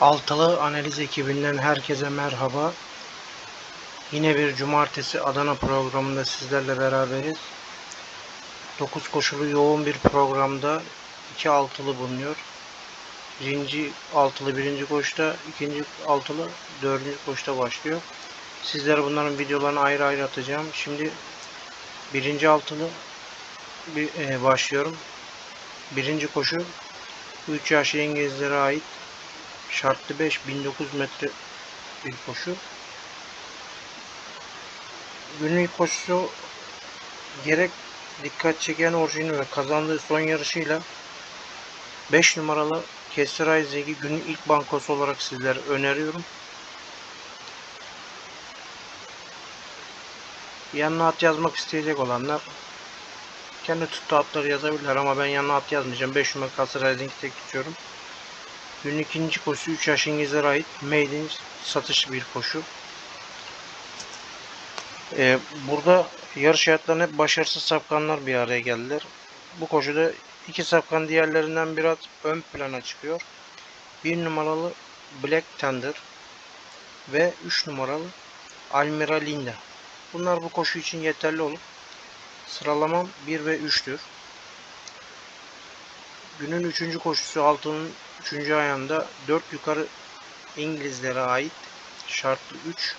Altılı Analiz ekibinden herkese merhaba. Yine bir cumartesi Adana programında sizlerle beraberiz. 9 koşulu yoğun bir programda iki altılı bulunuyor. Birinci altılı birinci koşta, ikinci altılı dördüncü koşta başlıyor. Sizlere bunların videolarını ayrı ayrı atacağım. Şimdi birinci altılı bir, e, başlıyorum. Birinci koşu 3 yaş İngilizlere ait şartlı 5 1900 metre bir koşu. Günün ilk koşusu gerek dikkat çeken orijini ve kazandığı son yarışıyla 5 numaralı Kesir Ayzeg'i günün ilk bankosu olarak sizlere öneriyorum. Yanına at yazmak isteyecek olanlar kendi tuttu atları yazabilirler ama ben yanına at yazmayacağım. 5 numara Kesir Ayzeg'i tek tutuyorum. Günün ikinci koşusu 3 yaş İngilizlere ait maiden satış bir koşu. Ee, burada yarış hayatlarında hep başarısız safkanlar bir araya geldiler. Bu koşuda iki safkan diğerlerinden biraz ön plana çıkıyor. Bir numaralı Black Thunder ve 3 numaralı Almira Linda. Bunlar bu koşu için yeterli olup sıralamam 1 ve 3'tür. Günün 3. koşusu altının 3. ayağında 4 yukarı İngilizlere ait şartlı 3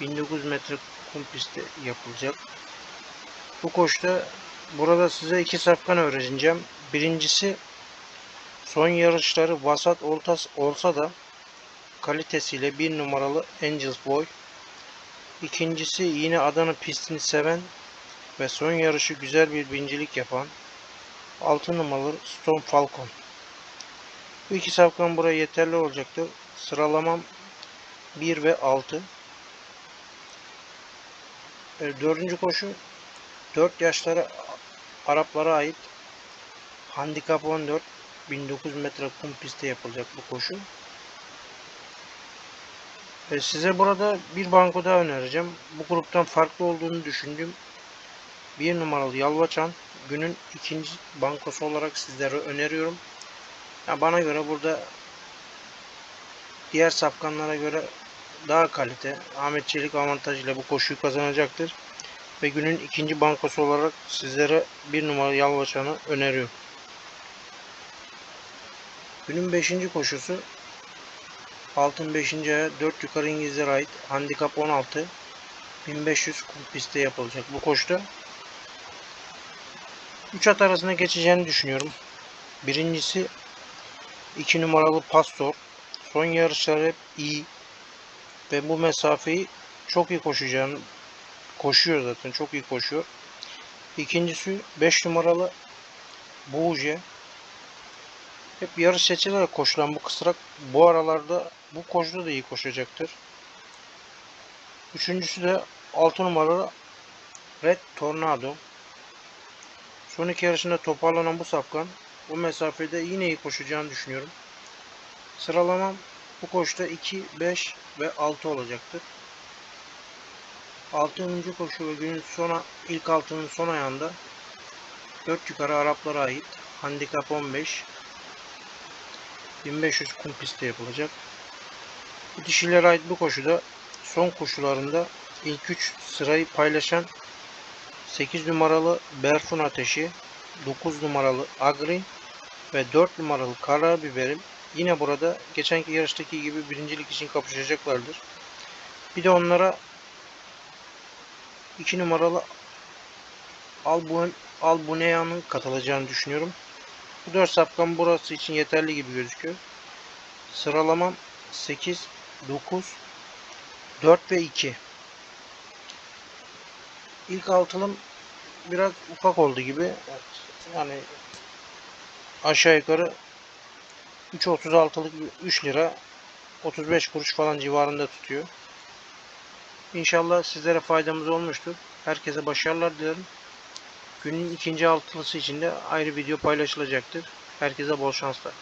1900 metre kum pistte yapılacak. Bu koşta burada size iki safkan öğreneceğim. Birincisi son yarışları vasat oltas olsa da kalitesiyle bir numaralı Angels Boy. İkincisi yine Adana pistini seven ve son yarışı güzel bir bincilik yapan 6 numaralı Stone Falcon. Bu iki safkan buraya yeterli olacaktır. Sıralamam 1 ve 6. E, dördüncü koşu 4 yaşları Araplara ait Handikap 14 1900 metre kum pistte yapılacak bu koşu. E, size burada bir banko daha önereceğim. Bu gruptan farklı olduğunu düşündüğüm bir numaralı Yalvaçan günün ikinci bankosu olarak sizlere öneriyorum. Ya bana göre burada diğer safkanlara göre daha kalite. Ahmet Çelik avantajıyla bu koşuyu kazanacaktır. Ve günün ikinci bankosu olarak sizlere bir numaralı Yalvaçan'ı öneriyorum. Günün beşinci koşusu altın 5. aya 4 yukarı İngilizlere ait handikap 16 1500 kum pistte yapılacak. Bu koşuda 3 at arasında geçeceğini düşünüyorum. Birincisi 2 numaralı Pastor. Son yarışları hep iyi. Ve bu mesafeyi çok iyi koşacağını koşuyor zaten. Çok iyi koşuyor. İkincisi 5 numaralı Buğje. Hep yarış seçilerek koşulan bu kısrak bu aralarda bu koşuda da iyi koşacaktır. Üçüncüsü de 6 numaralı Red Tornado. Son iki yarışında toparlanan bu safkan bu mesafede yine iyi koşacağını düşünüyorum. Sıralamam bu koşuda 2, 5 ve 6 olacaktır. 6. koşu ve günün sona ilk altının son ayağında 4 yukarı Araplara ait handikap 15 1500 kum pistte yapılacak. Bu dişilere ait bu koşuda son koşularında ilk 3 sırayı paylaşan 8 numaralı Berfun Ateşi, 9 numaralı Agri ve 4 numaralı Karabiberim yine burada geçenki yarıştaki gibi birincilik için kapışacaklardır. Bir de onlara 2 numaralı Albun Albunea'nın katılacağını düşünüyorum. Bu 4 safkan burası için yeterli gibi gözüküyor. Sıralamam 8, 9, 4 ve 2. İlk altılım biraz ufak oldu gibi. Yani aşağı yukarı 3.36'lık 3 lira 35 kuruş falan civarında tutuyor. İnşallah sizlere faydamız olmuştur. Herkese başarılar dilerim. Günün ikinci altılısı için de ayrı video paylaşılacaktır. Herkese bol şanslar.